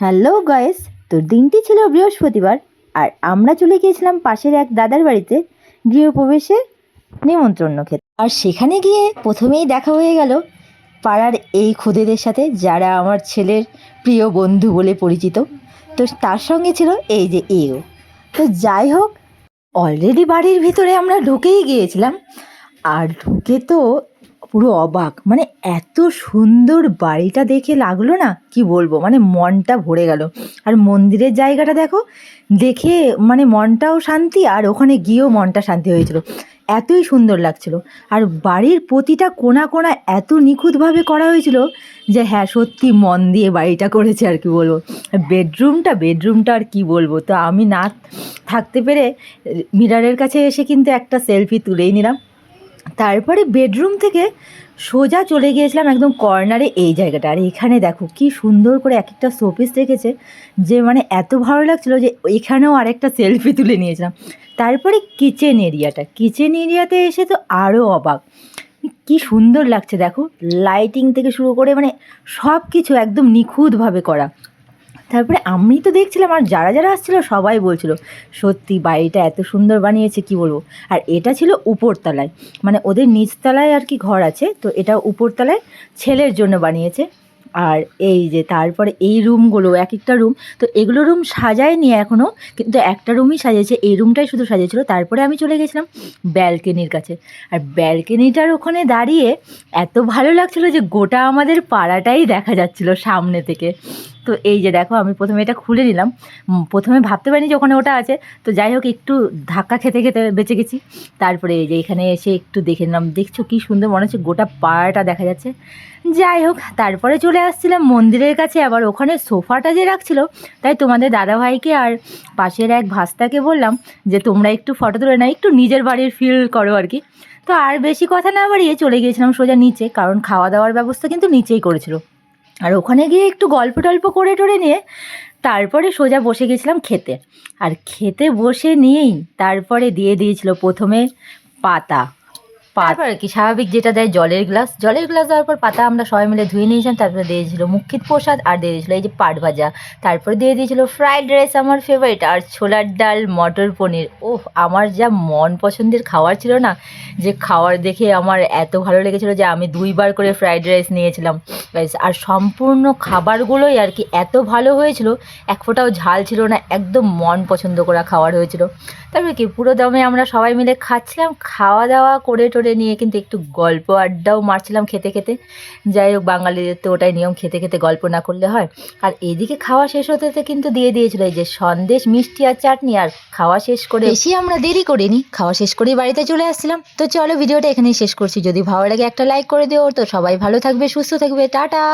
Hello guys তো দিনটি ছিল বৃহস্পতিবার, আর আমরা চলে গিয়েছিলাম পাশের এক দাদার বাড়িতে গৃহপ্রবেশে নিমন্ত্রণ খেতে। আর সেখানে গিয়ে প্রথমেই দেখা হয়ে গেল পাড়ার এই খুদেদের সাথে, যারা আমার ছেলের প্রিয় বন্ধু বলে পরিচিত। তো তার সঙ্গে ছিল এই যে এও। তো যাই হোক অলরেডি বাড়ির ভিতরে আমরা ঢুকেই গিয়েছিলাম। আর ঢুকে তো পুরো অবাক। মানে এত সুন্দর বাড়িটা দেখে লাগল না? কি বলব? মানে মনটা ভরে গেল। আর মন্দিরের জায়গাটা দেখো, দেখে মানে মনটাও শান্তি আর ওখানে গিয়েও মনটা শান্তি হয়েছিল। এতই সুন্দর লাগছিল। আর বাড়ির প্রতিটা কোনা কোনা এত নিখুঁতভাবে করা হয়েছিল যে হ্যাঁ সত্যি মন দিয়ে বাড়িটা করেছে আর কি বলব। বেডরুমটা বেডরুমটা আর কি বলব? তো আমি না থাকতে পেরে মিরারের কাছে এসে কিন্তু একটা সেলফি তুলেই নিলাম। তারপরে বেডরুম থেকে সোজা চলে গিয়েছিলাম একদম কর্নারে এই জায়গাটা। আর এখানে দেখো কি সুন্দর করে এক একটা শোপিস রেখেছে, যে মানে এত ভালো লাগছিল যে এখানেও আরেকটা সেলফি তুলে নিয়েছিলাম। তারপরে কিচেন এরিয়াটা, কিচেন এরিয়াতে এসে তো আরও অবাক। কি সুন্দর লাগছে দেখো, লাইটিং থেকে শুরু করে মানে সব কিছু একদম নিখুঁতভাবে করা। তারপরে আমি তো দেখছিলাম, আর যারা যারা আসছিল সবাই বলছিল, সত্যি বাড়িটা এত সুন্দর বানিয়েছে, কি বলব? আর এটা ছিল উপরতলায়। মানে ওদের নিচতলায় আর কি ঘর আছে, তো এটা উপরতলায় ছেলের জন্য বানিয়েছে। আর এই যে তারপরে এই রুমগুলো এক একটা রুম, তো এগুলো রুম সাজায়নি এখনও কিন্তু একটা রুমই সাজিয়েছে। এই রুমটাই শুধু সাজিয়েছিল। তারপরে আমি চলে গেছিলাম ব্যালকনির কাছে। আর ব্যালকনিটার ওখানে দাঁড়িয়ে এত ভালো লাগছিল যে গোটা আমাদের পাড়াটাই দেখা যাচ্ছিল সামনে থেকে। তো এই যে দেখো, আমি প্রথমে এটা খুলে নিলাম। প্রথমে ভাবতে পারিনি যে ওখানে ওটা আছে। তো যাই হোক, একটু ধাক্কা খেতে খেতে বেঁচে গেছি। তারপরে এই যে এখানে এসে একটু দেখে নিলাম, দেখছ কি সুন্দর মনে হচ্ছে, গোটা পাড়াটা দেখা যাচ্ছে। যাই হোক, তারপরে চলে আসছিলাম মন্দিরের কাছে। আবার ওখানে সোফাটা যে রাখছিল, তাই তোমাদের দাদাভাইকে আর পাশের এক ভাস্তাকে বললাম যে, তোমরা একটু ফটো তুলে নাও, একটু নিজের বাড়ির ফিল করো আর কি। তো আর বেশি কথা না বাড়িয়ে চলে গিয়েছিলাম সোজা নিচে, কারণ খাওয়া দাওয়ার ব্যবস্থা কিন্তু নিচেই করেছিল। আর ওখানে গিয়ে একটু গল্প টল্প করে টরে নিয়ে তারপরে সোজা বসে গেছিলাম খেতে। আর খেতে বসে নিয়েই তারপরে দিয়ে দিয়েছিল প্রথমে পাতা। পাতা। কি, স্বাভাবিক যেটা দেয় জলের গ্লাস। জলের গ্লাস দেওয়ার পর পাতা আমরা সবাই মিলে ধুয়ে নিয়েছিলাম, তারপরে দিয়েছিল মুখিত প্রসাদ আর দিয়ে দিয়েছিল এই যে পাট ভাজা। তারপরে দিয়ে দিয়েছিল ফ্রাইড রাইস আমার ফেভারিট আর ছোলার ডাল, মটর পনির। ওহ, আমার যা মন পছন্দের খাবার ছিল না, যে খাওয়ার দেখে আমার এত ভালো লেগেছিল যে আমি দুইবার করে ফ্রাইড রাইস নিয়েছিলাম। আর সম্পূর্ণ খাবারগুলোই আর কি এত ভালো হয়েছিল, এক ফোঁটাও ঝাল ছিল না, একদম মন পছন্দ করা খাওয়ার হয়েছিল। তারপরে কি, পুরো দমে আমরা সবাই মিলে খাচ্ছিলাম, খাওয়া দাওয়া করে টোরে নিয়ে কিন্তু একটু গল্প আড্ডাও মারছিলাম খেতে খেতে। যাই হোক, বাঙালিদের তো ওটাই নিয়ম, খেতে খেতে গল্প না করলে হয়। আর এদিকে খাওয়া শেষ হতে হতে কিন্তু দিয়ে দিয়েছিল এই যে সন্দেশ, মিষ্টি আর চাটনি, আর খাওয়া শেষ করে বেশি আমরা দেরি করিনি, খাওয়া শেষ করেই বাড়িতে চলে আসছিলাম। তো চলো ভিডিওটা এখানেই শেষ করছি। যদি ভালো লাগে একটা লাইক করে দিও। তো সবাই ভালো থাকবে, সুস্থ থাকবে। টাটা!